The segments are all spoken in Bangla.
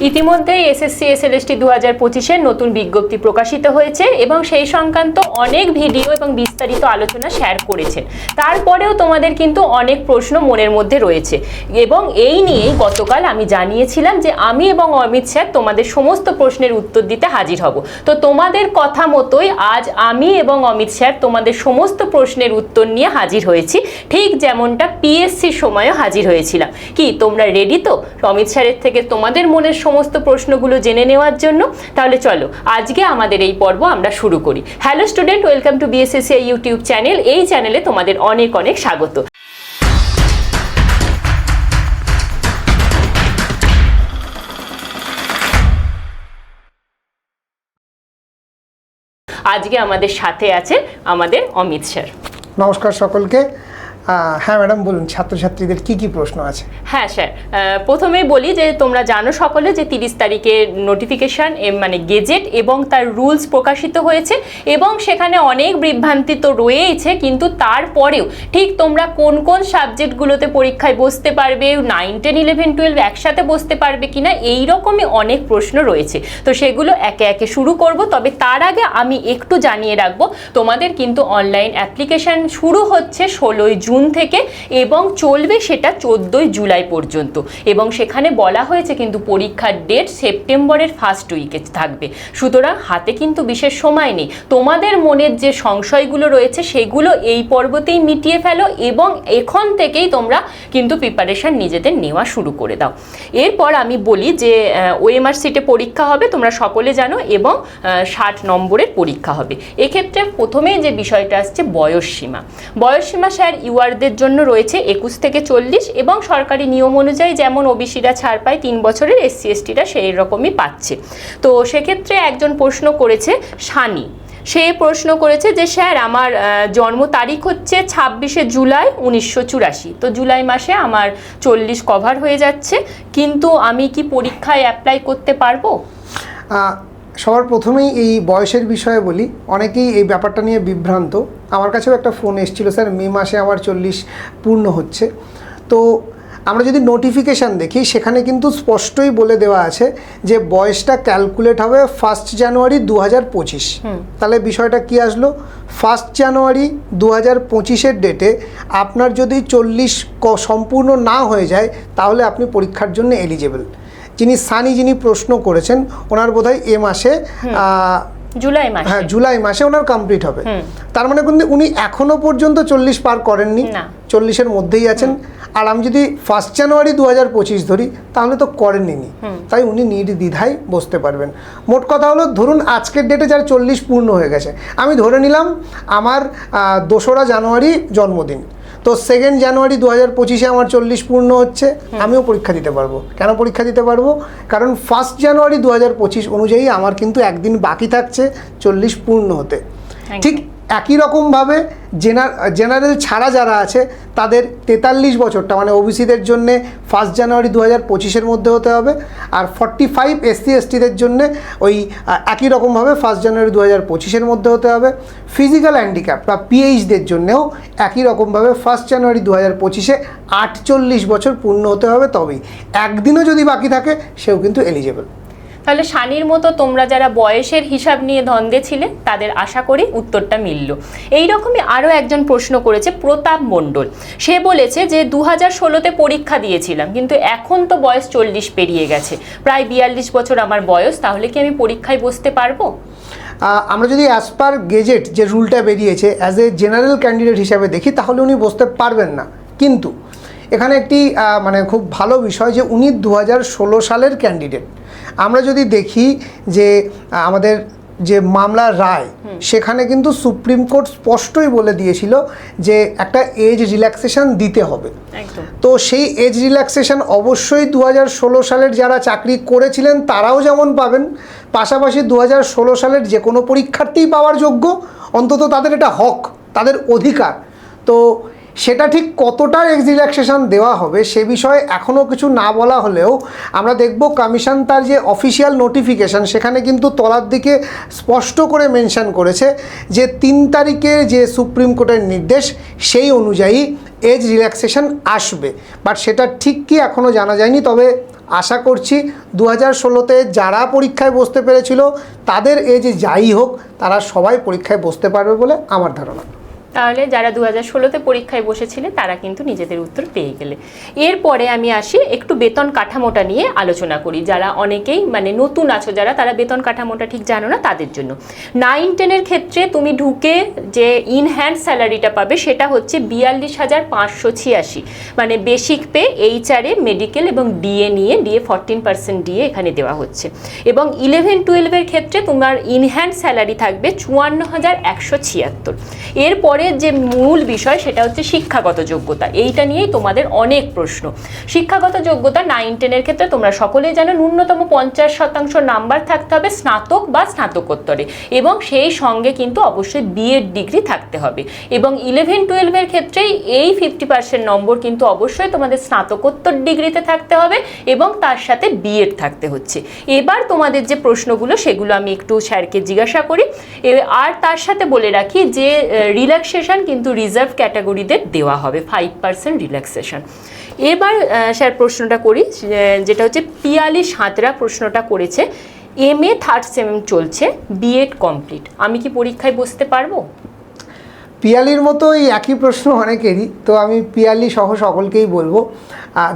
ইতিমধ্যেই এসএসসি, এসএলএসটি দু হাজার পঁচিশের নতুন বিজ্ঞপ্তি প্রকাশিত হয়েছে এবং সেই সংক্রান্ত অনেক ভিডিও এবং বিস্তারিত আলোচনা শেয়ার করেছেন। তারপরেও তোমাদের কিন্তু অনেক প্রশ্ন মনের মধ্যে রয়েছে। এবং এই নিয়েই গতকাল আমি জানিয়েছিলাম যে আমি এবং অমিত স্যার তোমাদের সমস্ত প্রশ্নের উত্তর দিতে হাজির হব। তো তোমাদের কথা মতোই আজ আমি এবং অমিত স্যার তোমাদের সমস্ত প্রশ্নের উত্তর নিয়ে হাজির হয়েছি। ঠিক যেমনটা পিএসসির সময়ও হাজির হয়েছিলাম। কি, তোমরা রেডি তো? অমিত স্যারের থেকে তোমাদের মনের সমস্ত প্রশ্নগুলো জেনে নেওয়ার জন্য, তাহলে চলো আজকে আমাদের এই পর্ব আমরা শুরু করি। Hello student welcome to BSSC YouTube channel এই চ্যানেলে তোমাদের অনেক অনেক স্বাগত। আজকে আমাদের সাথে আছে আমাদের অমিত স্যার। নমস্কার সকলকে। হ্যাঁ ম্যাডাম, বলুন, ছাত্রছাত্রীদের কি কি প্রশ্ন আছে? হ্যাঁ স্যার। প্রথমেই বলি যে তোমরা জানো সকলে যে তিরিশ তারিখে নোটিফিকেশন মানে গেজেট এবং তার রুলস প্রকাশিত হয়েছে এবং সেখানে অনেক বিভ্রান্তি তো রয়েইছে, কিন্তু তারপরেও ঠিক তোমরা কোন কোন সাবজেক্টগুলোতে পরীক্ষায় বসতে পারবে নাইন টেন ইলেভেন টুয়েলভ একসাথে বসতে পারবে কিনা এই রকমই অনেক প্রশ্ন রয়েছে। তো সেগুলো একে একে শুরু করব, তবে তার আগে আমি একটু জানিয়ে রাখব, তোমাদের কিন্তু অনলাইন অ্যাপ্লিকেশন শুরু হচ্ছে ষোলোই জুন থেকে এবং চলবে সেটা চোদ্দোই জুলাই পর্যন্ত। এবং সেখানে বলা হয়েছে কিন্তু পরীক্ষার ডেট সেপ্টেম্বরের ফার্স্ট উইকে থাকবে। সুতরাং হাতে কিন্তু বিশেষ সময় নেই। তোমাদের মনের যে সংশয়গুলো রয়েছে সেগুলো এই পর্বতেই মিটিয়ে ফেলো এবং এখন থেকেই তোমরা কিন্তু প্রিপারেশন নিজেদের নেওয়া শুরু করে দাও। এরপর আমি বলি যে ওএমআর সিটে পরীক্ষা হবে, তোমরা সকলে জানো, এবং ষাট নম্বরের পরীক্ষা হবে। এক্ষেত্রে প্রথমেই যে বিষয়টা আসছে বয়স সীমা বয়স সীমা স্যার জন্য রয়েছে একুশ থেকে চল্লিশ এবং সরকারি নিয়ম অনুযায়ী যেমন ওবিসিরা ছাড় পায়, তিন বছরের এসসি এসটিরা সেই রকমই পাচ্ছে। তো সেক্ষেত্রে একজন প্রশ্ন করেছে সানি সে প্রশ্ন করেছে যে, স্যার, আমার জন্ম তারিখ হচ্ছে ছাব্বিশে জুলাই উনিশশো চুরাশি। তো জুলাই মাসে আমার চল্লিশ কভার হয়ে যাচ্ছে। কিন্তু আমি কি পরীক্ষায় অ্যাপ্লাই করতে পারব? সবার প্রথমেই এই বয়সের বিষয়ে বলি অনেকেই এই ব্যাপারটা নিয়ে বিভ্রান্ত। আমার কাছেও একটা ফোন এসেছিল স্যার মে মাসে আমার চল্লিশ পূর্ণ হচ্ছে। তো আমরা যদি নোটিফিকেশান দেখি সেখানে কিন্তু স্পষ্টই বলে দেওয়া আছে যে বয়সটা ক্যালকুলেট হবে ফার্স্ট জানুয়ারি দু হাজার পঁচিশ তাহলে বিষয়টা কি আসলো? ফার্স্ট জানুয়ারি দু হাজার পঁচিশের ডেটে আপনার যদি চল্লিশ সম্পূর্ণ না হয়ে যায় তাহলে আপনি পরীক্ষার জন্য এলিজেবল যিনি সানি যিনি প্রশ্ন করেছেন ওনার বোধহয় এ মাসে জুলাই মাসে। হ্যাঁ জুলাই মাসে ওনার কমপ্লিট হবে। তার মানে কিন্তু উনি এখনও পর্যন্ত চল্লিশ পার করেননি। চল্লিশের মধ্যেই আছেন। আর আমি যদি ফার্স্ট জানুয়ারি দু হাজার পঁচিশ ধরি তাহলে তো করেননি তাই উনি নির্দ্বিধায় বসতে পারবেন। মোট কথা হলো ধরুন আজকের ডেটে যার চল্লিশ পূর্ণ হয়ে গেছে। আমি ধরে নিলাম আমার দোসরা জানুয়ারি জন্মদিন। তো সেকেন্ড জানুয়ারি দু হাজার পঁচিশে আমার চল্লিশ পূর্ণ হচ্ছে আমিও পরীক্ষা দিতে পারব। কেন পরীক্ষা দিতে পারব? কারণ ফার্স্ট জানুয়ারি দু হাজার পঁচিশ অনুযায়ী আমার কিন্তু একদিন বাকি থাকছে চল্লিশ পূর্ণ হতে। ঠিক একই রকমভাবে জেনার, জেনারেল ছাড়া যারা আছে, তাদের তেতাল্লিশ বছরটা মানে ওবিসিদের জন্যে ফার্স্ট জানুয়ারি দু হাজার পঁচিশের মধ্যে হতে হবে, আর ফর্টি ফাইভ এসসি এসটিদের জন্যে ওই একই রকমভাবে ফার্স্ট জানুয়ারি দু হাজার পঁচিশের মধ্যে হতে হবে। ফিজিক্যাল হ্যান্ডিক্যাপ বা পিএইচদের জন্যেও একই রকমভাবে ফার্স্ট জানুয়ারি দু হাজার পঁচিশে আটচল্লিশ বছর পূর্ণ হতে হবে তবেই। একদিনও যদি বাকি থাকে, সেও কিন্তু এলিজেবল তাহলে শানির মতো তোমরা যারা বয়সের হিসাব নিয়ে ধন্দে ছিলে, তাদের আশা করি উত্তরটা মিলল। এই রকমই আরও একজন প্রশ্ন করেছে প্রতাপ মণ্ডল। সে বলেছে যে দু হাজার ষোলোতে পরীক্ষা দিয়েছিলাম, কিন্তু এখন তো বয়স চল্লিশ পেরিয়ে গেছে। প্রায় বিয়াল্লিশ বছর আমার বয়স, তাহলে কি আমি পরীক্ষায় বসতে পারব? আমরা যদি অ্যাজ পার গেজেট যে রুলটা বেরিয়েছে অ্যাজ এ জেনারেল ক্যান্ডিডেট হিসাবে দেখি, তাহলে উনি বসতে পারবেন না। কিন্তু এখানে একটি মানে খুব ভালো বিষয় যে উনি দু হাজার ষোলো সালের ক্যান্ডিডেট আমরা যদি দেখি যে আমাদের যে মামলার রায় সেখানে কিন্তু সুপ্রিম কোর্ট স্পষ্টই বলে দিয়েছিল যে একটা এজ রিল্যাক্সেশন দিতে হবে। তো সেই এজ রিল্যাক্সেশন অবশ্যই দু হাজার ষোলো সালের যারা চাকরি করেছিলেন তারাও যেমন পাবেন। পাশাপাশি দু হাজার ষোলো সালের যে কোনো পরীক্ষার্থীই পাওয়ার যোগ্য অন্তত তাদের এটা হক তাদের অধিকার। তো সেটা ঠিক কতটা রিল্যাক্সেশন দেওয়া হবে সে বিষয়ে এখনও কিছু না বলা হলেও আমরা দেখব কমিশন তার যে অফিসিয়াল নোটিফিকেশান সেখানে কিন্তু তলার দিকে স্পষ্ট করে মেনশন করেছে যে তিন তারিখে যে সুপ্রিম কোর্টের নির্দেশ সেই অনুযায়ী এজ রিল্যাক্সেশন আসবে। বাট সেটা ঠিক কি এখনও জানা যায়নি, তবে আশা করছি দু হাজার ষোলোতে যারা পরীক্ষায় বসতে পেরেছিল তাদের এজ যাই হোক, তারা সবাই পরীক্ষায় বসতে পারবে বলে আমার ধারণা। তাহলে যারা দু হাজার ষোলোতে পরীক্ষায় বসেছিলে তারা কিন্তু নিজেদের উত্তর পেয়ে গেলে। এরপরে আমি আসি একটু বেতন কাঠামোটা নিয়ে আলোচনা করি। যারা অনেকেই মানে নতুন আছো, যারা তারা বেতন কাঠামোটা ঠিক জানো না, তাদের জন্য। নাইন টেনের ক্ষেত্রে তুমি ঢুকে যে ইন হ্যান্ড স্যালারিটা পাবে, সেটা হচ্ছে বিয়াল্লিশ হাজার পাঁচশো ছিয়াশি। মানে বেসিক পে এইচআরএ মেডিকেল এবং ডিএ নিয়ে ডিএ ফরটিন পার্সেন্ট ডিএ এখানে দেওয়া হচ্ছে। এবং ইলেভেন টুয়েলভের ক্ষেত্রে তোমার ইনহ্যান্ড স্যালারি থাকবে চুয়ান্ন হাজার একশো ছিয়াত্তর। এরপরে যে মূল বিষয় সেটা হচ্ছে শিক্ষাগত যোগ্যতা। এইটা নিয়েই তোমাদের অনেক প্রশ্ন। শিক্ষাগত যোগ্যতা নাইন টেনের ক্ষেত্রে তোমরা সকলেই জানো ন্যূনতম পঞ্চাশ শতাংশ নাম্বার থাকতে হবে স্নাতক বা স্নাতকোত্তরে এবং সেই সঙ্গে কিন্তু অবশ্যই বিএড ডিগ্রি থাকতে হবে। এবং ইলেভেন টুয়েলভের ক্ষেত্রেই এই ফিফটি পার্সেন্ট নম্বর কিন্তু অবশ্যই তোমাদের স্নাতকোত্তর ডিগ্রিতে থাকতে হবে এবং তার সাথে বিএড থাকতে হচ্ছে। এবার তোমাদের যে প্রশ্নগুলো সেগুলো আমি একটু স্যারকে জিজ্ঞাসা করি। আর তার সাথে বলে রাখি যে রিল্যাক্সেশন কিন্তু রিজার্ভ ক্যাটাগরিদের দেওয়া হবে ফাইভ পার্সেন্ট রিল্যাক্সেশন এবার স্যার প্রশ্নটা করি যেটা হচ্ছে পিয়ালি সাঁতরা প্রশ্নটা করেছে এম এ থার্ড সেম চলছে বিএড কমপ্লিট আমি কি পরীক্ষায় বসতে পারব? পিয়ালির মতো এই একই প্রশ্ন অনেকেরই, তো আমি পিয়ালি সহ সকলকেই বলব।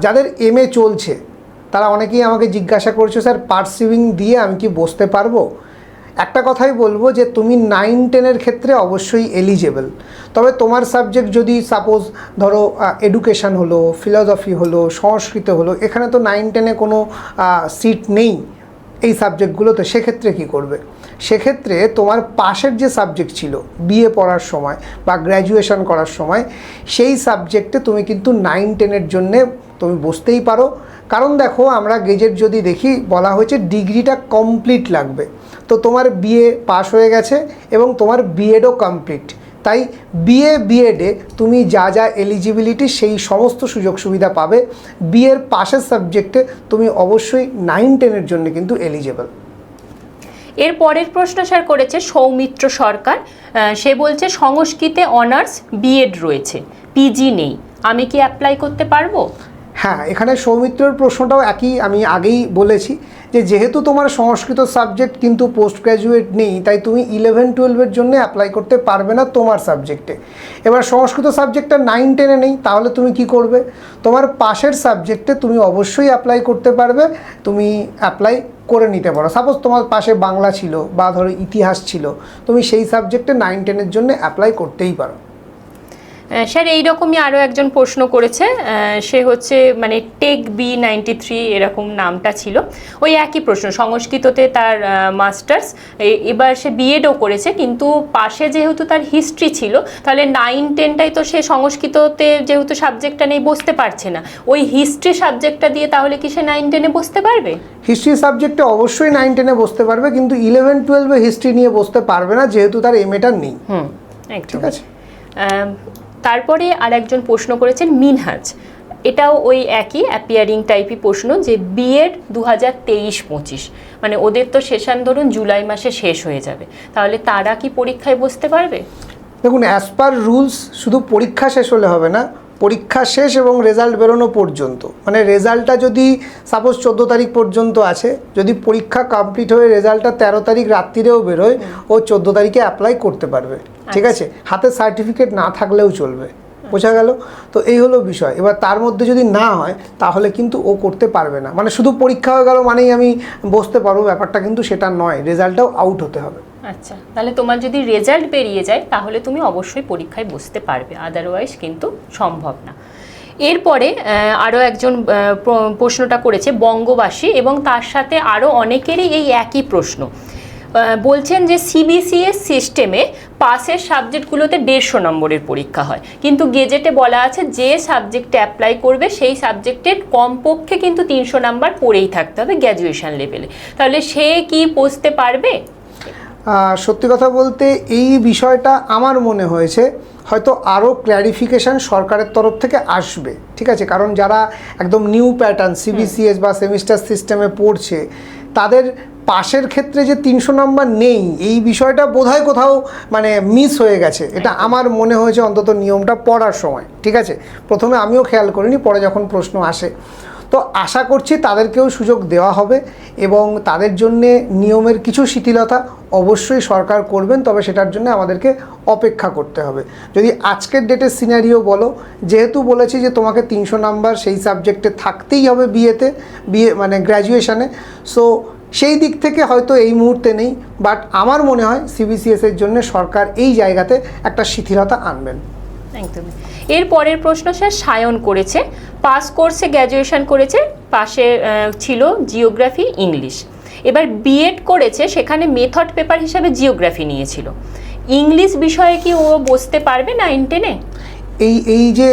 যাদের এম এ চলছে, তারা অনেকেই আমাকে জিজ্ঞাসা করছ, স্যার, পার্সিভিং দিয়ে আমি কি বসতে পারব? একটা কথাই বলব যে তুমি নাইন টেনের ক্ষেত্রে অবশ্যই এলিজেবল তবে তোমার সাবজেক্ট যদি সাপোজ ধরো এডুকেশন হলো ফিলসফি হলো, সংস্কৃত হলো, এখানে তো নাইন টেনে কোনো সিট নেই এই সাবজেক্টগুলোতে সেক্ষেত্রে কি করবে? সেক্ষেত্রে তোমার পাশের যে সাবজেক্ট ছিল বিএ পড়ার সময় বা গ্র্যাজুয়েশন করার সময়, সেই সাবজেক্টে তুমি কিন্তু নাইন টেনের জন্যে তুমি বসতেই পারো। কারণ দেখো, আমরা গেজেট যদি দেখি, বলা হয়েছে ডিগ্রিটা কমপ্লিট লাগবে। তো তোমার বিএ পাস হয়ে গেছে এবং তোমার বিএডও কমপ্লিট তাই বিএ বিএডে তুমি যা যা এলিজিবিলিটি সেই সমস্ত সুযোগ সুবিধা পাবে। বিএর পাশের সাবজেক্টে তুমি অবশ্যই নাইন টেনের জন্য কিন্তু এলিজেবল এর পরের প্রশ্ন স্যার করেছে সৌমিত্র সরকার। সে বলছে, সংস্কৃতে অনার্স বিএড রয়েছে পিজি নেই। আমি কি অ্যাপ্লাই করতে পারব? হ্যাঁ এখানে সৌমিত্রের প্রশ্নটাও একই আমি আগেই বলেছি যে যেহেতু তোমার সংস্কৃত সাবজেক্ট কিন্তু পোস্ট গ্র্যাজুয়েট নেই, তাই তুমি ইলেভেন টুয়েলভের জন্য অ্যাপ্লাই করতে পারবে না তোমার সাবজেক্টে এবার সংস্কৃত সাবজেক্টটা নাইন টেনে নেই, তাহলে তুমি কি করবে? তোমার পাশের সাবজেক্টে তুমি অবশ্যই অ্যাপ্লাই করতে পারবে, তুমি অ্যাপ্লাই করে নিতে পারো। সাপোজ তোমার পাশে বাংলা ছিল বা ধরো ইতিহাস ছিল, তুমি সেই সাবজেক্টে নাইন টেনের জন্য অ্যাপ্লাই করতেই পারো। স্যার এইরকমই আরও একজন প্রশ্ন করেছে। সে হচ্ছে মানে টেক বি নাইনটি থ্রি এরকম নামটা ছিল। ওই একই প্রশ্ন সংস্কৃততে তার মাস্টার্স। এবার সে বিএডও করেছে কিন্তু পাশে যেহেতু তার হিস্ট্রি ছিল তাহলে নাইন টেনটাই তো সে সংস্কৃততে যেহেতু সাবজেক্টটা নেই বসতে পারছে না। ওই হিস্ট্রি সাবজেক্টটা দিয়ে তাহলে কি সে নাইন টেনে বসতে পারবে? হিস্ট্রি সাবজেক্টে অবশ্যই নাইন টেনে বসতে পারবে কিন্তু ইলেভেন টুয়েলভে হিস্ট্রি নিয়ে বসতে পারবে না যেহেতু তার এমএটা নেই। হুম ঠিক আছে? তারপরে আর একজন প্রশ্ন করেছেন মিনহাজ। এটাও ওই একই অ্যাপিয়ারিং টাইপই প্রশ্ন যে বিএড দু হাজার তেইশ পঁচিশ মানে ওদের তো শেষান ধরুন জুলাই মাসে শেষ হয়ে যাবে। তাহলে তারা কি পরীক্ষায় বসতে পারবে? দেখুন অ্যাজ পার রুলস শুধু পরীক্ষা শেষ হলে হবে না পরীক্ষা শেষ এবং রেজাল্ট বেরোনো পর্যন্ত মানে রেজাল্টটা যদি সাপোজ চোদ্দ তারিখ পর্যন্ত আছে যদি পরীক্ষা কমপ্লিট হয়ে রেজাল্টটা তেরো তারিখ রাত্রিরেও বেরোয় ও চোদ্দ তারিখে অ্যাপ্লাই করতে পারবে। ঠিক আছে? হাতে সার্টিফিকেট না থাকলেও চলবে। বোঝা গেল? তো এই হলো বিষয়। এবার তার মধ্যে যদি না হয় তাহলে কিন্তু ও করতে পারবে না। মানে শুধু পরীক্ষা হয়ে গেল মানেই আমি বসতে পারব ব্যাপারটা কিন্তু সেটা নয়। রেজাল্টটাও আউট হতে হবে। আচ্ছা তাহলে তোমার যদি রেজাল্ট বেরিয়ে যায়, তাহলে তুমি অবশ্যই পরীক্ষায় বসতে পারবে আদারওয়াইজ কিন্তু সম্ভব না। এরপরে আরও একজন প্রশ্নটা করেছে বঙ্গবাসী এবং তার সাথে আরও অনেকেরই এই একই প্রশ্ন। বলছেন যে সিবিসিএস সিস্টেমে পাসের সাবজেক্টগুলোতে দেড়শো নম্বরের পরীক্ষা হয়। কিন্তু গেজেটে বলা আছে যে সাবজেক্টে অ্যাপ্লাই করবে, সেই সাবজেক্টের কমপক্ষে কিন্তু তিনশো নাম্বার পড়েই থাকতে হবে গ্র্যাজুয়েশন লেভেলে তাহলে সে কি পৌঁছতে পারবে? সত্যি কথা বলতে এই বিষয়টা আমার মনে হয়েছে হয়তো আরও ক্ল্যারিফিকেশান সরকারের তরফ থেকে আসবে ঠিক আছে? কারণ যারা একদম নিউ প্যাটার্ন সিবিসিএস বা সেমিস্টার সিস্টেমে পড়ছে তাদের পাশের ক্ষেত্রে যে তিনশো নম্বর নেই এই বিষয়টা বোধহয় কোথাও মানে মিস হয়ে গেছে। এটা আমার মনে হয়েছে অন্তত নিয়মটা পড়ার সময় ঠিক আছে? প্রথমে আমিও খেয়াল করিনি পরে যখন প্রশ্ন আসে তো আশা করছি তাদেরকেও সুযোগ দেওয়া হবে এবং তাদের জন্যে নিয়মের কিছু শিথিলতা অবশ্যই সরকার করবেন, তবে সেটার জন্য আমাদেরকে অপেক্ষা করতে হবে। যদি আজকের ডেটের সিনারিও বলো, যেহেতু বলেছি যে তোমাকে তিনশো নাম্বার সেই সাবজেক্টে থাকতেই হবে বিয়েতে বিয়ে মানে গ্র্যাজুয়েশানে সো সেই দিক থেকে হয়তো এই মুহূর্তে নেই বাট আমার মনে হয় সিবিসিএসের জন্য সরকার এই জায়গাতে একটা শিথিলতা আনবেন। একদমই এর পরের প্রশ্ন স্যার, সায়ন করেছে, পাস কোর্সে গ্র্যাজুয়েশন করেছে, পাশে ছিল জিওগ্রাফি ইংলিশ এবার বিএড করেছে, সেখানে মেথড পেপার হিসাবে জিওগ্রাফি নিয়েছিল। ইংলিশ বিষয়ে কি ও বসতে পারবে নাইন টেনে এই এই যে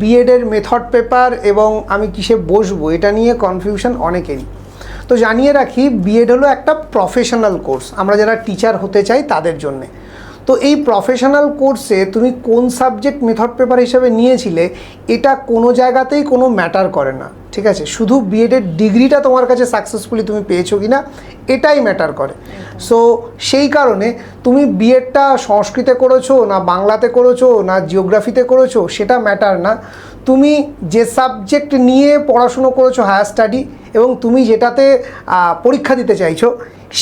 বিএডের মেথড পেপার এবং আমি কিসে বসবো, এটা নিয়ে কনফিউশন অনেকেরই। তো জানিয়ে রাখি বিএড হলো একটা প্রফেশনাল কোর্স আমরা যারা টিচার হতে চাই তাদের জন্যে। তো এই প্রফেশনাল কোর্সে তুমি কোন সাবজেক্ট মেথড পেপার হিসেবে নিয়েছিলে, এটা কোনো জায়গাতেই কোনো ম্যাটার করে না। ঠিক আছে? শুধু বিএডের ডিগ্রিটা তোমার কাছে সাকসেসফুলি তুমি পেয়েছ কি না এটাই ম্যাটার করে। সো সেই কারণে তুমি বিএডটা সংস্কৃতে করেছ, না বাংলাতে করেছ, না জিওগ্রাফিতে করেছ, সেটা ম্যাটার না। তুমি যে সাবজেক্ট নিয়ে পড়াশুনো করেছ হায়ার স্টাডি এবং তুমি যেটাতে পরীক্ষা দিতে চাইছো,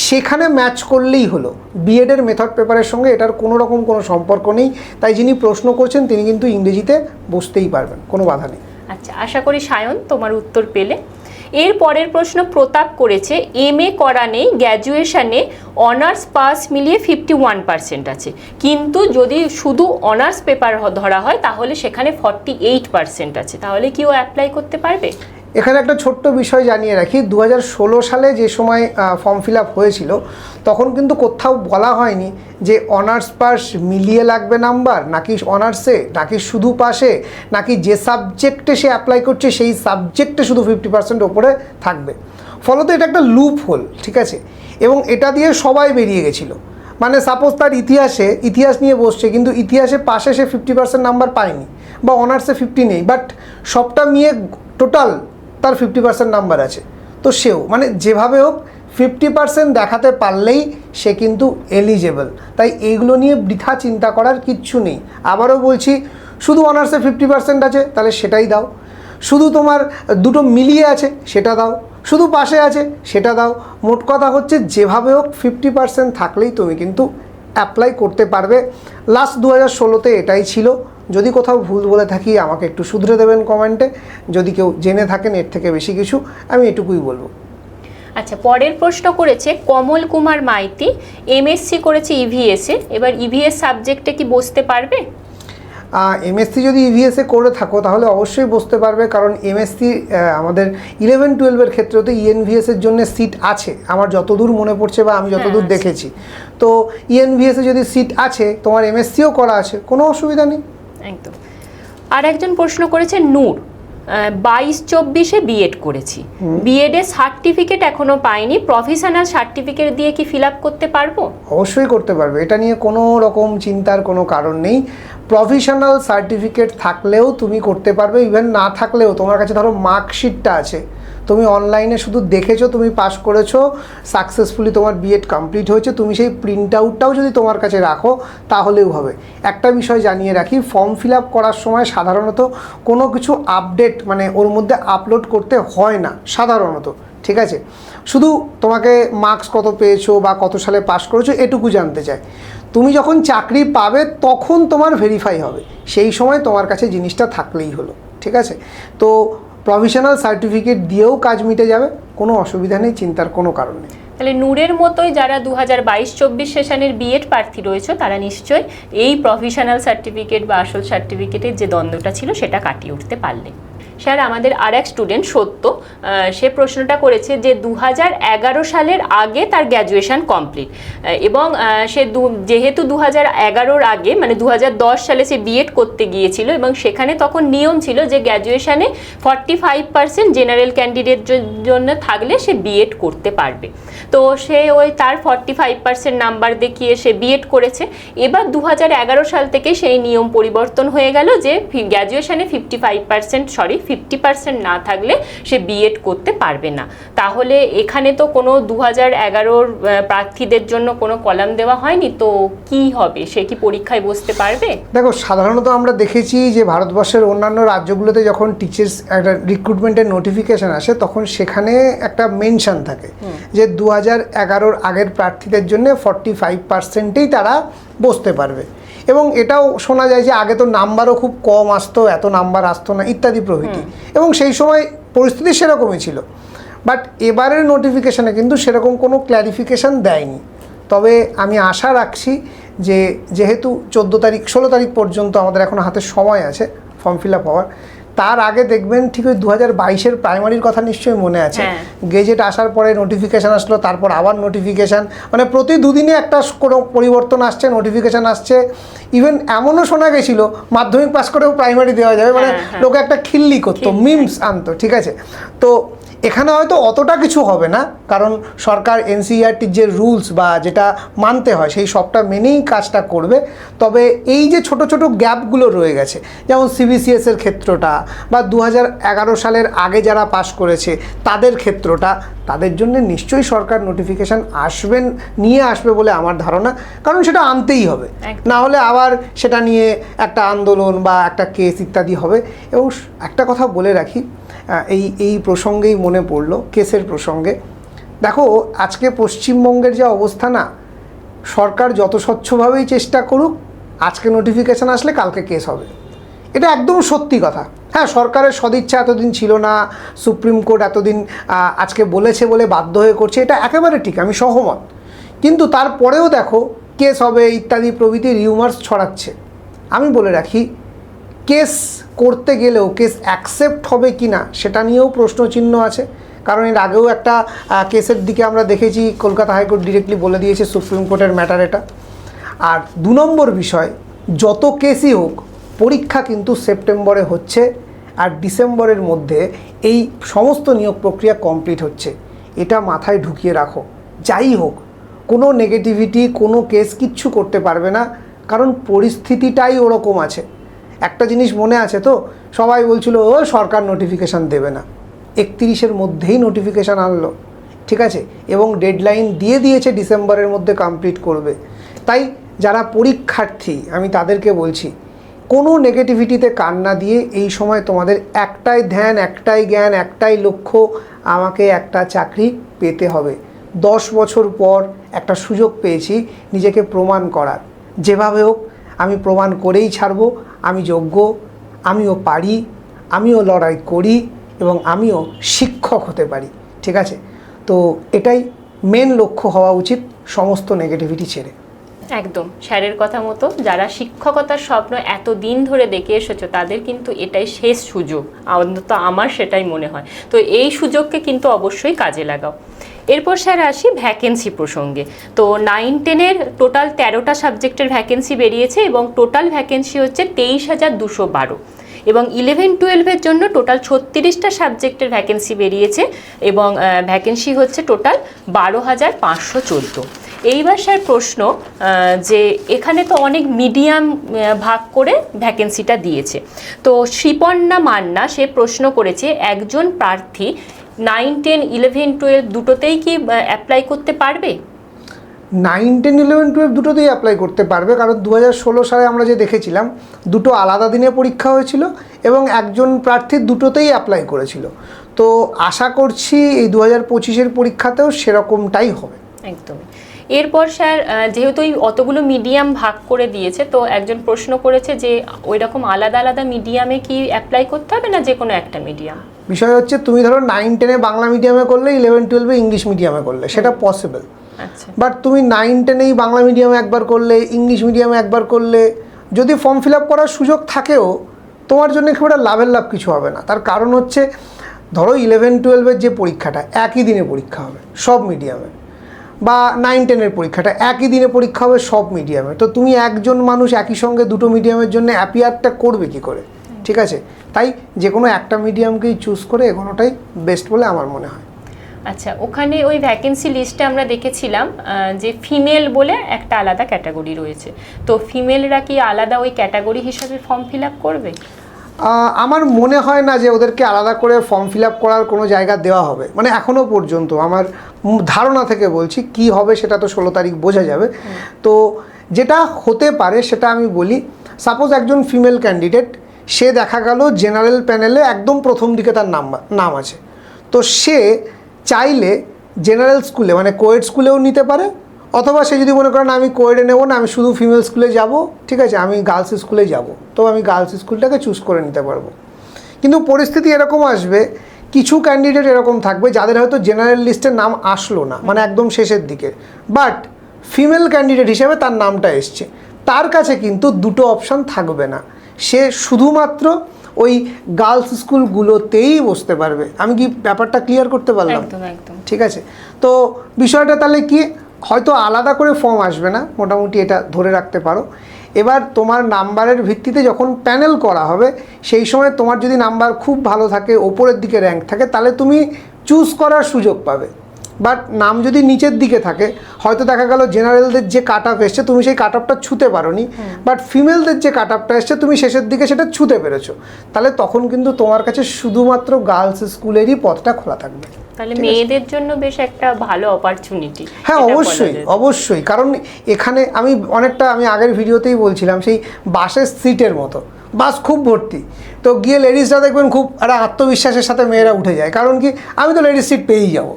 সেখানে ম্যাচ করলেই হলো। বিএডের মেথড পেপারের সঙ্গে এটার কোনো রকম কোনো সম্পর্ক নেই। তাই যিনি প্রশ্ন করছেন, তিনি কিন্তু ইংরেজিতে বসতেই পারবেন, কোনো বাধা নেই। আচ্ছা আশা করি সায়ন তোমার উত্তর পেলে। এর পরের প্রশ্ন প্রতাপ করেছে এম এ করা নেই গ্র্যাজুয়েশানে অনার্স পাস মিলিয়ে ফিফটি ওয়ান পার্সেন্ট আছে। কিন্তু যদি শুধু অনার্স পেপার ধরা হয়, তাহলে সেখানে ফর্টি এইট পার্সেন্ট আছে। তাহলে কি ও অ্যাপ্লাই করতে পারবে? এখানে একটা ছোট্ট বিষয় জানিয়ে রাখি। দু হাজার ষোলো সালে যে সময় ফর্ম ফিল হয়েছিল, তখন কিন্তু কোথাও বলা হয়নি যে অনার্স পাস মিলিয়ে লাগবে নাম্বার নাকি অনার্সে নাকি শুধু পাশে নাকি যে সাবজেক্টে সে অ্যাপ্লাই করছে, সেই সাবজেক্টে শুধু ফিফটি পার্সেন্ট ওপরে থাকবে। ফলত এটা একটা লুপ হোল ঠিক আছে? এবং এটা দিয়ে সবাই বেরিয়ে গেছিল। মানে সাপোজ তার ইতিহাসে, ইতিহাস নিয়ে বসছে, কিন্তু ইতিহাসে পাশে সে ফিফটি পার্সেন্ট নাম্বার পায়নি, বা অনার্সে ফিফটি নেই বাট সবটা নিয়ে টোটাল তার ফিফটি পার্সেন্ট নাম্বার আছে। তো সেও মানে যেভাবে হোক ফিফটি পার্সেন্ট দেখাতে পারলেই সে কিন্তু এলিজেবল তাই এইগুলো নিয়ে বৃথা চিন্তা করার কিচ্ছু নেই। আবারও বলছি, শুধু অনার্সে ফিফটি পার্সেন্ট আছে, তাহলে সেটাই দাও। শুধু তোমার দুটো মিলিয়ে আছে, সেটা দাও। শুধু পাশে আছে, সেটা দাও। মোট কথা হচ্ছে, যেভাবে হোক ফিফটি পার্সেন্ট থাকলেই তুমি কিন্তু অ্যাপ্লাই করতে পারবে। লাস্ট দু হাজার ষোলোতে এটাই ছিল। যদি কোথাও ভুল বলে থাকি আমাকে একটু শুধরে দেবেন কমেন্টে। যদি কেউ জেনে থাকেন এর থেকে বেশি কিছু আমি এটুকুই বলব। আচ্ছা পরের প্রশ্ন করেছে কমল কুমার মাইতি এমএসসি করেছে ইভিএসে এবার ইভিএস সাবজেক্টে কি বসতে পারবে? এমএসসি যদি ইভিএসে করে থাকো তাহলে অবশ্যই বসতে পারবে কারণ এমএসসি আমাদের ইলেভেন টুয়েলভের ক্ষেত্রেও তো ইএনভিএস এর জন্য সিট আছে। আমার যতদূর মনে পড়ছে বা আমি যতদূর দেখেছি। তো ইএনভিএস এ যদি সিট আছে তোমার এমএসসিও করা আছে কোনো অসুবিধা নেই। একদম। আর একজন প্রশ্ন করেছে নূর বাইশ চব্বিশে বিএড করেছি। বিএডের সার্টিফিকেট এখনও পাইনি। প্রফেশনাল সার্টিফিকেট দিয়ে কি ফিল আপ করতে পারব? অবশ্যই করতে পারবে। এটা নিয়ে কোনো রকম চিন্তার কোনো কারণ নেই। প্রফেশনাল সার্টিফিকেট থাকলেও তুমি করতে পারবে। ইভেন না থাকলেও তোমার কাছে ধরো মার্কশিটটা আছে। তুমি অনলাইনে শুধু দেখেছ, তুমি পাস করেছ সাকসেসফুলি তোমার বিএড কমপ্লিট হয়েছে, তুমি সেই প্রিন্ট আউটটাও যদি তোমার কাছে রাখো, তাহলেও হবে। একটা বিষয় জানিয়ে রাখি ফর্ম ফিল আপ করার সময় সাধারণত কোনো কিছু আপডেট মানে ওর মধ্যে আপলোড করতে হয় না, সাধারণত, ঠিক আছে? শুধু তোমাকে মার্কস কত পেয়েছ বা কত সালে পাস করেছ, এটুকু জানতে চায় তুমি যখন চাকরি পাবে, তখন তোমার ভেরিফাই হবে। সেই সময় তোমার কাছে জিনিসটা থাকলেই হলো, ঠিক আছে? তো প্রফেশনাল সার্টিফিকেট দিয়েও কাজ মিটে যাবে, কোনো অসুবিধা নেই, চিন্তার কোনো কারণ নেই। তাহলে নূরের মতোই যারা দু হাজার বাইশ চব্বিশ সেশনের বিএড প্রার্থী রয়েছে, তারা নিশ্চয়ই এই প্রফেশনাল সার্টিফিকেট বা আসল সার্টিফিকেটের যে দ্বন্দ্বটা ছিল, সেটা কাটিয়ে উঠতে পারলে। স্যার, আমাদের আর এক স্টুডেন্ট সত্য সে প্রশ্নটা করেছে যে দু সালের আগে তার গ্র্যাজুয়েশন কমপ্লিট এবং সে যেহেতু দু হাজার আগে মানে দু সালে সে বিএড করতে গিয়েছিল এবং সেখানে তখন নিয়ম ছিল যে গ্র্যাজুয়েশনে forty five percent general candidate জন্য থাকলে সে বিএড করতে পারবে। তো সে ওই তার ফর্টি ফাইভ পার্সেন্ট নাম্বার দেখিয়ে সে বিএড করেছে। এবার দু সাল থেকে সেই নিয়ম পরিবর্তন হয়ে গেল যে গ্র্যাজুয়েশনে fifty five percent sorry fifty percent না থাকলে সে বিএড করতে পারবে না। তাহলে এখানে তো কোনো দু হাজার এগারোর প্রার্থীদের জন্য কোনো কলাম দেওয়া হয়নি তো কি হবে? সে কি পরীক্ষায় বসতে পারবে? দেখো সাধারণত আমরা দেখেছি যে ভারতবর্ষের অন্যান্য রাজ্যগুলোতে যখন টিচার্স একটা রিক্রুটমেন্টের নোটিফিকেশান আসে তখন সেখানে একটা মেনশন থাকে যে দু হাজার এগারোর আগের প্রার্থীদের জন্য ফর্টি ফাইভ পার্সেন্টেই তারা বসতে পারবে। এবং এটাও শোনা যায় যে আগে তো নাম্বারও খুব কম আসতো এত নাম্বার আসতো না ইত্যাদি প্রভৃতি। এবং সেই সময় পরিস্থিতি সেরকমই ছিল। বাট এবারের নোটিফিকেশানে কিন্তু সেরকম কোনো ক্ল্যারিফিকেশান দেয়নি। তবে আমি আশা রাখছি যে যেহেতু চোদ্দ তারিখ ষোলো তারিখ পর্যন্ত আমাদের এখন হাতে সময় আছে ফর্ম ফিল আপ হওয়ার তার আগে দেখবেন ঠিক ওই দু হাজার বাইশের প্রাইমারির কথা নিশ্চয়ই মনে আছে। হ্যাঁ। গেজেট আসার পরে নোটিফিকেশান আসলো তারপর আবার নোটিফিকেশান মানে প্রতি দুদিনে একটা কোনো পরিবর্তন আসছে নোটিফিকেশান আসছে। ইভেন এমনও শোনা গেছিল মাধ্যমিক পাস করেও প্রাইমারি দেওয়া যাবে। মানে হ্যাঁ, হ্যাঁ। লোকে একটা খিল্লি করতো মিমস আনতো ঠিক আছে? তো এখানে হয়তো অতটা কিছু হবে না, কারণ সরকার এনসিইআরটির যে রুলস বা যেটা মানতে হয়, সেই সবটা মেনেই কাজটা করবে। তবে এই যে ছোট ছোট গ্যাপগুলো রয়ে গেছে, যেমন সিবিসিএসের ক্ষেত্রটা বা দু হাজার এগারো সালের আগে যারা পাশ করেছে, তাদের ক্ষেত্রটা তাদের জন্য নিশ্চয়ই সরকার নোটিফিকেশান আসবেন নিয়ে আসবে বলে আমার ধারণা কারণ সেটা আনতেই হবে। না হলে আবার সেটা নিয়ে একটা আন্দোলন বা একটা কেস ইত্যাদি হবে। এবং একটা কথা বলে রাখি এই এই প্রসঙ্গেই মনে পড়ল কেসের প্রসঙ্গে। দেখো আজকে পশ্চিমবঙ্গের যে অবস্থা না সরকার যত স্বচ্ছভাবেই চেষ্টা করুক আজকে নোটিফিকেশান আসলে কালকে কেস হবে। এটা একদম সত্যি কথা। হ্যাঁ সরকারের সদিচ্ছা এতদিন ছিল না, সুপ্রিম কোর্ট এতদিন আজকে বলেছে বলে বাধ্য হয়ে করছে, এটা একেবারে ঠিক, আমি সহমত। কিন্তু তারপরেও দেখো, কেস হবে, ইত্যাদি প্রভৃতি রিউমার্স ছড়াচ্ছে। আমি বলে রাখি, কেস করতে গেলেও, কেস অ্যাকসেপ্ট হবে কি না সেটা নিয়েও প্রশ্নচিহ্ন আছে। কারণ এর আগেও একটা কেসের দিকে আমরা দেখেছি, কলকাতা হাইকোর্ট ডিরেক্টলি বলে দিয়েছে সুপ্রিম কোর্টের ম্যাটার এটা। আর দু নম্বর বিষয়, যত কেসই হোক পরীক্ষা কিন্তু সেপ্টেম্বরে হচ্ছে আর ডিসেম্বরের মধ্যে এই সমস্ত নিয়োগ প্রক্রিয়া কমপ্লিট হচ্ছে। এটা মাথায় ঢুকিয়ে রাখো। যাই হোক, কোনো নেগেটিভিটি কোনো কেস কিচ্ছু করতে পারবে না, কারণ পরিস্থিতিটাই ওরকম আছে। একটা জিনিস মনে আছে তো, সবাই বলছিল, ও, সরকার নোটিফিকেশান দেবে না। একত্রিশের মধ্যেই নোটিফিকেশান আনলো, ঠিক আছে? এবং ডেডলাইন দিয়ে দিয়েছে ডিসেম্বরের মধ্যে কমপ্লিট করবে। তাই যারা পরীক্ষার্থী, আমি তাদেরকে বলছি কোনো নেগেটিভিটিতে কান না দিয়ে এই সময় তোমাদের একটাই ধ্যান, একটাই জ্ঞান, একটাই লক্ষ্য, আমাকে একটা চাকরি পেতে হবে। দশ বছর পর একটা সুযোগ পেয়েছি নিজেকে প্রমাণ করার। যেভাবে হোক, আমি প্রমাণ করেই ছাড়বো, আমি যোগ্য, আমিও পারি, আমিও লড়াই করি এবং আমিও শিক্ষক হতে পারি, ঠিক আছে? তো এটাই মেন লক্ষ্য হওয়া উচিত সমস্ত নেগেটিভিটি ছেড়ে। একদম, স্যারের কথা মতো যারা শিক্ষকতার স্বপ্ন এত দিন ধরে দেখে এসেছ, তাদের কিন্তু এটাই শেষ সুযোগ। অন্তত আমার সেটাই মনে হয়। তো এই সুযোগকে কিন্তু অবশ্যই কাজে লাগাও। এরপর স্যার আসি ভ্যাকেন্সি প্রসঙ্গে। তো নাইন টেনের টোটাল তেরোটা সাবজেক্টের ভ্যাকেন্সি বেরিয়েছে এবং টোটাল ভ্যাকেন্সি হচ্ছে তেইশ হাজার দুশো বারো। এবং ইলেভেন টুয়েলভের জন্য টোটাল ছত্রিশটা সাবজেক্টের ভ্যাকেন্সি বেরিয়েছে এবং ভ্যাকেন্সি হচ্ছে টোটাল বারো হাজার পাঁচশো চোদ্দ। এইবার স্যার প্রশ্ন যে এখানে তো অনেক মিডিয়াম ভাগ করে ভ্যাকেন্সিটা দিয়েছে। তো শ্রীপন্না মান্না সে প্রশ্ন করেছে একজন প্রার্থী নাইন টেন ইলেভেন টুয়েলভ দুটোতেই কি অ্যাপ্লাই করতে পারবে? নাইন টেন ইলেভেন টুয়েলভ দুটোতেই অ্যাপ্লাই করতে পারবে কারণ দু ষোলো সালে আমরা যে দেখেছিলাম দুটো আলাদা দিনে পরীক্ষা হয়েছিল এবং একজন প্রার্থী দুটোতেই অ্যাপ্লাই করেছিল। তো আশা করছি এই দু হাজার পঁচিশের পরীক্ষাতেও সেরকমটাই হবে। একদমই। এরপর স্যার যেহেতু এই অতগুলো মিডিয়াম ভাগ করে দিয়েছে তো একজন প্রশ্ন করেছে যে ওই রকম আলাদা আলাদা মিডিয়ামে কি অ্যাপ্লাই করতে হবে না যে কোনো একটা মিডিয়াম? বিষয় হচ্ছে তুমি ধরো নাইন টেনে বাংলা মিডিয়ামে করলে ইলেভেন টুয়েলভে ইংলিশ মিডিয়ামে করলে সেটা পসিবল আচ্ছা। বাট তুমি নাইন টেনেই বাংলা মিডিয়ামে একবার করলে ইংলিশ মিডিয়ামে একবার করলে যদি ফর্ম ফিল আপ করার সুযোগ থাকেও তোমার জন্য খুব একটা লাভের লাভ কিছু হবে না। তার কারণ হচ্ছে ধরো ইলেভেন টুয়েলভের যে পরীক্ষাটা একই দিনে পরীক্ষা হবে সব মিডিয়ামে বা নাইন টেনের পরীক্ষাটা একই দিনে পরীক্ষা হবে সব মিডিয়ামে তো তুমি একজন মানুষ একই সঙ্গে দুটো মিডিয়ামের জন্য অ্যাপিয়ারটা করবে কি করে? ঠিক আছে? তাই যে কোনো একটা মিডিয়ামকেই চুজ করে এগোনোটাই বেস্ট বলে আমার মনে হয়। আচ্ছা ওখানে ওই ভ্যাকেন্সি লিস্টে আমরা দেখেছিলাম যে ফিমেল বলে একটা আলাদা ক্যাটাগরি রয়েছে। তো ফিমেলরা কি আলাদা ওই ক্যাটাগরি হিসাবে ফর্ম ফিল আপ করবে? আমার মনে হয় না যে ওদেরকে আলাদা করে ফর্ম ফিল আপ করার কোনো জায়গা দেওয়া হবে। মানে এখনও পর্যন্ত আমার ধারণা থেকে বলছি কি হবে সেটা তো ষোলো তারিখ বোঝা যাবে। তো যেটা হতে পারে সেটা আমি বলি সাপোজ একজন ফিমেল ক্যান্ডিডেট সে দেখা গেল জেনারেল প্যানেলে একদম প্রথম দিকে তার নাম নাম আছে। তো সে চাইলে জেনারেল স্কুলে মানে কোয়েড স্কুলেও নিতে পারে অথবা সে যদি মনে করেন আমি কোয়েডে নেব না আমি শুধু ফিমেল স্কুলে যাব ঠিক আছে আমি গার্লস স্কুলে যাব। তো আমি গার্লস স্কুলটাকে চুজ করে নিতে পারব। কিন্তু পরিস্থিতি এরকম আসবে কিছু ক্যান্ডিডেট এরকম থাকবে যাদের হয়তো জেনারেল লিস্টের নাম আসলো না মানে একদম শেষের দিকে। বাট ফিমেল ক্যান্ডিডেট হিসেবে তার নামটা এসছে। তার কাছে কিন্তু দুটো অপশান থাকবে না। সে শুধুমাত্র ওই গার্লস স্কুলগুলোতেই বসতে পারবে। আমি কি ব্যাপারটা ক্লিয়ার করতে পারলাম? ঠিক আছে। তো বিষয়টা তাহলে কি? হয়তো আলাদা করে ফর্ম আসবে না, মোটামুটি এটা ধরে রাখতে পারো। এবার তোমার নাম্বারের ভিত্তিতে যখন প্যানেল করা হবে, সেই সময় তোমার যদি নাম্বার খুব ভালো থাকে, ওপরের দিকে র্যাঙ্ক থাকে, তাহলে তুমি চুজ করার সুযোগ পাবে। বাট নাম যদি নিচের দিকে থাকে হয়তো দেখা গেল জেনারেলদের যে কাট অফ এসছে তুমি সেই কাট অফটা ছুতে পারোনি। বাট ফিমেলদের যে কাট অফটা এসছে তুমি শেষের দিকে সেটা ছুতে পেরেছ। তাহলে তখন কিন্তু তোমার কাছে শুধুমাত্র গার্লস স্কুলেরই পথটা খোলা থাকবে। তাহলে মেয়েদের জন্য বেশ একটা ভালো অপরচুনিটি হ্যাঁ অবশ্যই অবশ্যই। কারণ এখানে আমি অনেকটা আমি আগের ভিডিওতেই বলছিলাম সেই বাসের সিটের মতো। বাস খুব ভর্তি। তো গিয়ে লেডিসরা দেখবেন খুব একটা আত্মবিশ্বাসের সাথে মেয়েরা উঠে যায়। কারণ কি আমি তো লেডিস সিট পেয়েই যাব।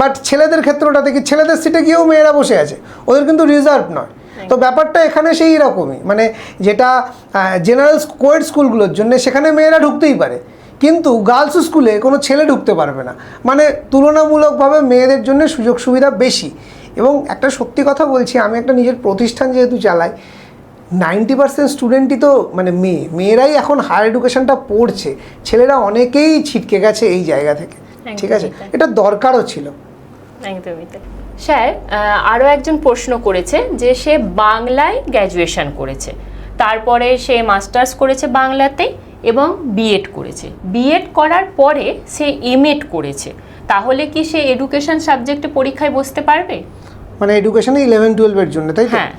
বাট ছেলেদের ক্ষেত্রটা দেখি ছেলেদের সিটে গিয়েও মেয়েরা বসে আছে। ওদের কিন্তু রিজার্ভ নয়। তো ব্যাপারটা এখানে সেই রকমই। মানে যেটা জেনারেল কোয়েড স্কুলগুলোর জন্য সেখানে মেয়েরা ঢুকতেই পারে। কিন্তু গার্লস স্কুলে কোনো ছেলে ঢুকতে পারবে না। মানে তুলনামূলকভাবে মেয়েদের জন্য সুযোগ সুবিধা বেশি। এবং একটা সত্যি কথা বলছি আমি একটা নিজের প্রতিষ্ঠান যেহেতু চালাই নাইনটি পার্সেন্ট স্টুডেন্টই তো মানে মেয়ে। মেয়েরাই এখন হায়ার এডুকেশনটা পড়ছে। ছেলেরা অনেকেই ছিটকে গেছে এই জায়গা থেকে। ঠিক আছে? এটা দরকারও ছিল। একদমই তাই। স্যার আরও একজন প্রশ্ন করেছে যে সে বাংলায় গ্র্যাজুয়েশন করেছে। তারপরে সে মাস্টার্স করেছে বাংলাতেই এবং বিএড করেছে। বিএড করার পরে সে এমএড করেছে। তাহলে কি সে এডুকেশন সাবজেক্টে পরীক্ষায় বসতে পারবে? মানে এডুকেশনে ইলেভেন টুয়েলভের জন্য তাই তো? হ্যাঁ।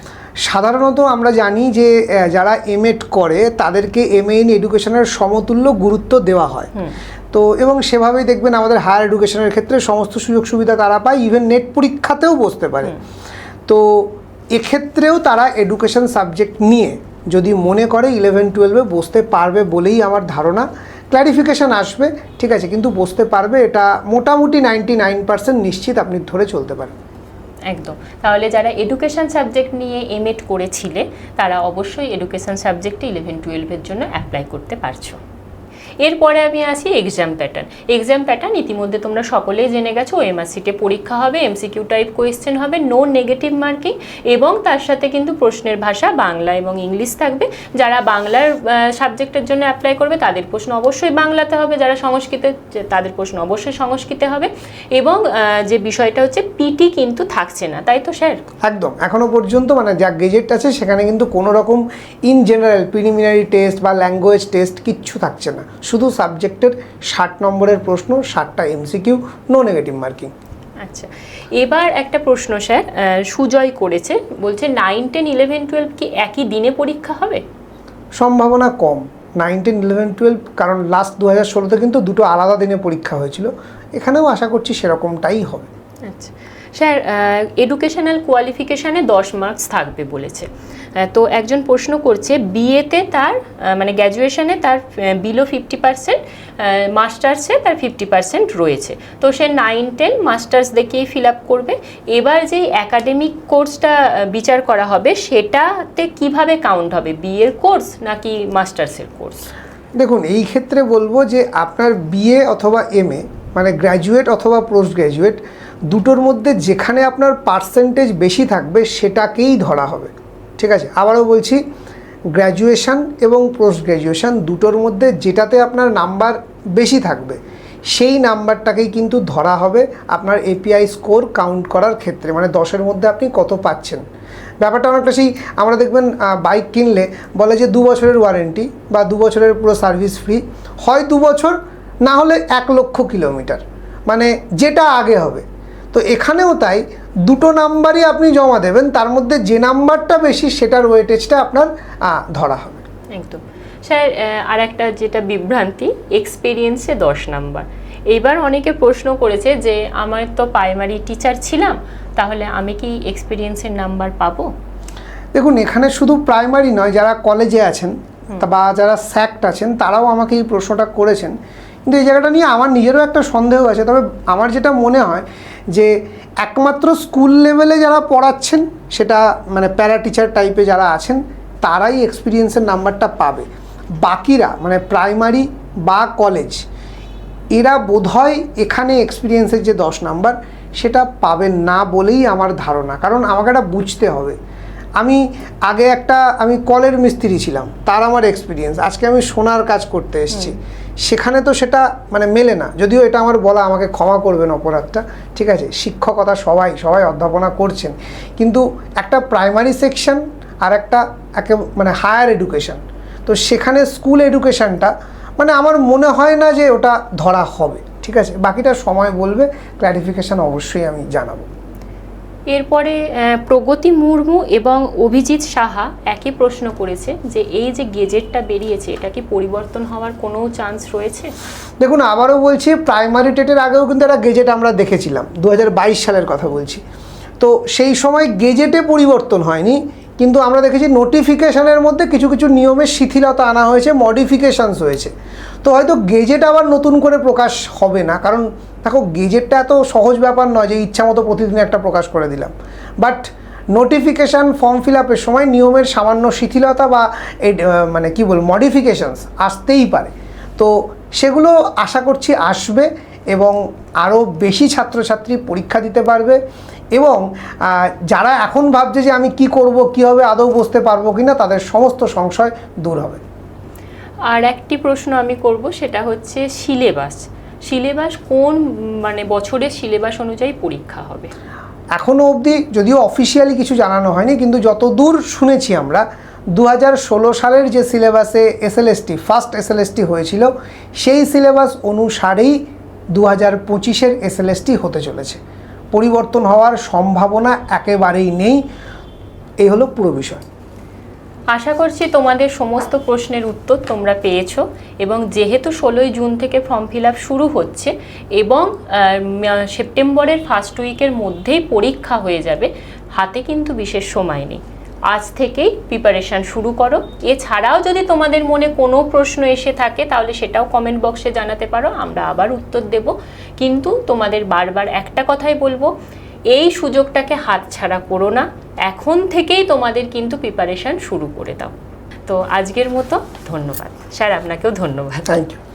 সাধারণত আমরা জানি যে যারা এমএড করে তাদেরকে এমএ ইন এডুকেশনের সমতুল্য গুরুত্ব দেওয়া হয়। তো এবং সেভাবেই দেখবেন আমাদের হায়ার এডুকেশনের ক্ষেত্রে সমস্ত সুযোগ সুবিধা তারা পায় ইভেন নেট পরীক্ষাতেও বসতে পারে। তো এক্ষেত্রেও তারা এডুকেশন সাবজেক্ট নিয়ে যদি মনে করে ইলেভেন টুয়েলভে বসতে পারবে বলেই আমার ধারণা ক্ল্যারিফিকেশান আসবে ঠিক আছে কিন্তু বসতে পারবে এটা মোটামুটি নাইনটি নাইন পার্সেন্ট নিশ্চিত আপনি ধরে চলতে পারেন। একদম। তাহলে যারা এডুকেশন সাবজেক্ট নিয়ে এমএড করেছিলে তারা অবশ্যই এডুকেশন সাবজেক্টে ইলেভেন টুয়েলভের জন্য অ্যাপ্লাই করতে পারছ। এরপরে আমি আসি এক্সাম প্যাটার্ন এক্সাম প্যাটার্ন ইতিমধ্যে তোমরা সকলেই জেনে গেছো ওএমআরসিটে পরীক্ষা হবে এমসিকিউ টাইপ কোয়েশ্চেন হবে নো নেগেটিভ মার্কিং এবং তার সাথে কিন্তু প্রশ্নের ভাষা বাংলা এবং ইংলিশ থাকবে। যারা বাংলার সাবজেক্টের জন্য অ্যাপ্লাই করবে, তাদের প্রশ্ন অবশ্যই বাংলাতে হবে। যারা সংস্কৃতে তাদের প্রশ্ন অবশ্যই সংস্কৃতে হবে। এবং যে বিষয়টা হচ্ছে পিটি কিন্তু থাকছে না, তাই তো স্যার? একদম। এখনও পর্যন্ত মানে যা গেজেট আছে, সেখানে কিন্তু কোনো রকম ইন জেনারেল প্রিলিমিনারি টেস্ট বা ল্যাঙ্গুয়েজ টেস্ট কিচ্ছু থাকছে না। শুধু সাবজেক্টের ষাট নম্বরের প্রশ্ন ষাটটা এমসিকিউ নো নেগেটিভ মার্কিং আচ্ছা এবার একটা প্রশ্ন স্যার সুজয় করেছে বলছে নাইন টেন ইলেভেন টুয়েলভ কি একই দিনে পরীক্ষা হবে? সম্ভাবনা কম। নাইনটিন ইলেভেন টুয়েলভ কারণ লাস্ট দু হাজার ষোলোতে কিন্তু দুটো আলাদা দিনে পরীক্ষা হয়েছিল। এখানেও আশা করছি সেরকমটাই হবে। আচ্ছা স্যার এডুকেশনাল কোয়ালিফিকেশানে দশ মার্কস থাকবে বলেছে। তো একজন প্রশ্ন করছে বিএতে তার মানে গ্র্যাজুয়েশনে তার বিলো ফিফটি পার্সেন্ট মাস্টার্সে তার ফিফটি পার্সেন্ট রয়েছে। তো সে নাইন টেন মাস্টার্স দেখেই ফিল আপ করবে। এবার যেই একাডেমিক কোর্সটা বিচার করা হবে, সেটাতে কীভাবে কাউন্ট হবে? বিএর কোর্স নাকি মাস্টার্সের কোর্স দেখুন, এই ক্ষেত্রে বলব যে আপনার বিএ অথবা এমএ মানে গ্র্যাজুয়েট অথবা পোস্ট গ্র্যাজুয়েট দুটোর মধ্যে যেখানে আপনার পার্সেন্টেজ বেশি থাকবে সেটাকেই ধরা হবে। ঠিক আছে? আবারও বলছি গ্র্যাজুয়েশান এবং পোস্ট গ্র্যাজুয়েশান দুটোর মধ্যে যেটাতে আপনার নাম্বার বেশি থাকবে, সেই নাম্বারটাকেই কিন্তু ধরা হবে আপনার এপিআই স্কোর কাউন্ট করার ক্ষেত্রে। মানে দশের মধ্যে আপনি কত পাচ্ছেন। ব্যাপারটা অনেকটা সেই, আমরা দেখবেন বাইক কিনলে বলে যে দু বছরের ওয়ারেন্টি বা দু বছরের পুরো সার্ভিস ফ্রি হয় দু বছর, না হলে এক লক্ষ কিলোমিটার। মানে যেটা আগে হবে তো এখানেও তাই দুটো নাম্বারই আপনি জমা দেবেন তার মধ্যে যে নাম্বারটা বেশি সেটার ওয়েটেজটা আপনার ধরা হবে। একদম। স্যার আর একটা যেটা বিভ্রান্তি এক্সপিরিয়েন্সে দশ নাম্বার। এইবার অনেকে প্রশ্ন করেছে যে আমার তো প্রাইমারি টিচার ছিলাম তাহলে আমি কি এক্সপিরিয়েন্সের নাম্বার পাবো? দেখুন এখানে শুধু প্রাইমারি নয় যারা কলেজে আছেন বা যারা স্যাক্ট আছেন তারাও আমাকে এই প্রশ্নটা করেছেন। কিন্তু এই জায়গাটা নিয়ে আমার নিজেরও একটা সন্দেহ আছে তবে আমার যেটা মনে হয় যে একমাত্র স্কুল লেভেলে যারা পড়াচ্ছেন, সেটা মানে প্যারা টিচার টাইপে যারা আছেন, তারাই এক্সপিরিয়েন্সের নাম্বারটা পাবে। বাকিরা মানে প্রাইমারি বা কলেজ এরা বোধহয় এখানে এক্সপিরিয়েন্সের যে দশ নাম্বার সেটা পাবেন না বলেই আমার ধারণা। কারণ আমাকে এটা বুঝতে হবে। আমি আগে একটা, আমি কলের মিস্ত্রি ছিলাম, তার আমার এক্সপিরিয়েন্স আজকে আমি সোনার কাজ করতে এসেছি। সেখানে তো সেটা মানে মেলে না। যদিও এটা আমার বলা, আমাকে ক্ষমা করবেন অপরাধটা, ঠিক আছে? শিক্ষকতা সবাই সবাই অধ্যাপনা করছেন। কিন্তু একটা প্রাইমারি সেকশন আর একটা একে মানে হায়ার এডুকেশন তো সেখানে স্কুল এডুকেশনটা মানে আমার মনে হয় না যে ওটা ধরা হবে, ঠিক আছে? বাকিটা সময় বলবে ক্ল্যারিফিকেশন অবশ্যই আমি জানাব। এরপরে প্রগতি মুর্মু এবং অভিজিৎ সাহা একই প্রশ্ন করেছে যে এই যে গেজেটটা বেরিয়েছে, এটা কি পরিবর্তন হওয়ার কোনো চান্স রয়েছে? দেখুন, আবারও বলছি প্রাইমারি টেটের আগেও কিন্তু একটা গেজেট আমরা দেখেছিলাম দু হাজার বাইশ সালের কথা বলছি। তো সেই সময় গেজেটে পরিবর্তন হয়নি। কিন্তু আমরা দেখেছি নোটিফিকেশানের মধ্যে কিছু কিছু নিয়মের শিথিলতা আনা হয়েছে মডিফিকেশানস হয়েছে। তো হয়তো গেজেট আবার নতুন করে প্রকাশ হবে না, কারণ দেখো গেজেটটা এত সহজ ব্যাপার নয় যে ইচ্ছা মতো প্রতিদিন একটা প্রকাশ করে দিলাম। বাট নোটিফিকেশান ফর্ম ফিল আপের সময় নিয়মের সামান্য শিথিলতা বা মানে কি বল মডিফিকেশানস আসতেই পারে। তো সেগুলো আশা করছি আসবে এবং আরও বেশি ছাত্রছাত্রী পরীক্ষা দিতে পারবে। এবং যারা এখন ভাবছে যে আমি কি করব কি হবে আদৌ বসতে পারব কিনা তাদের সমস্ত সংশয় দূর হবে। আর একটি প্রশ্ন আমি করব সেটা হচ্ছে সিলেবাস। সিলেবাস কোন মানে বছরের সিলেবাস অনুযায়ী পরীক্ষা হবে? এখনও অবধি যদিও অফিসিয়ালি কিছু জানানো হয়নি কিন্তু যতদূর শুনেছি আমরা দু ষোলো সালের যে সিলেবাসে এসএলএসটি ফার্স্ট এসএলএসটি হয়েছিল সেই সিলেবাস অনুসারেই দু হাজার পঁচিশের এসএলএসটি হতে চলেছে। পরিবর্তন হওয়ার সম্ভাবনা একেবারেই নেই। এই হলো পুরো বিষয়। আশা করছি তোমাদের সমস্ত প্রশ্নের উত্তর তোমরা পেয়েছ এবং যেহেতু ষোলোই জুন থেকে ফর্ম ফিল শুরু হচ্ছে এবং সেপ্টেম্বরের ফার্স্ট উইকের মধ্যেই পরীক্ষা হয়ে যাবে, হাতে কিন্তু বিশেষ সময় নেই। আজ থেকেই প্রিপারেশান শুরু করো। এছাড়াও যদি তোমাদের মনে কোনো প্রশ্ন এসে থাকে, তাহলে সেটাও কমেন্ট বক্সে জানাতে পারো, আমরা আবার উত্তর দেব। কিন্তু তোমাদের বারবার একটা কথাই বলব, এই সুযোগটাকে হাতছাড়া করো না। এখন থেকেই তোমাদের কিন্তু প্রিপারেশন শুরু করে দাও। তো আজকের মতো ধন্যবাদ। স্যার, আপনাকেও ধন্যবাদ। Thank you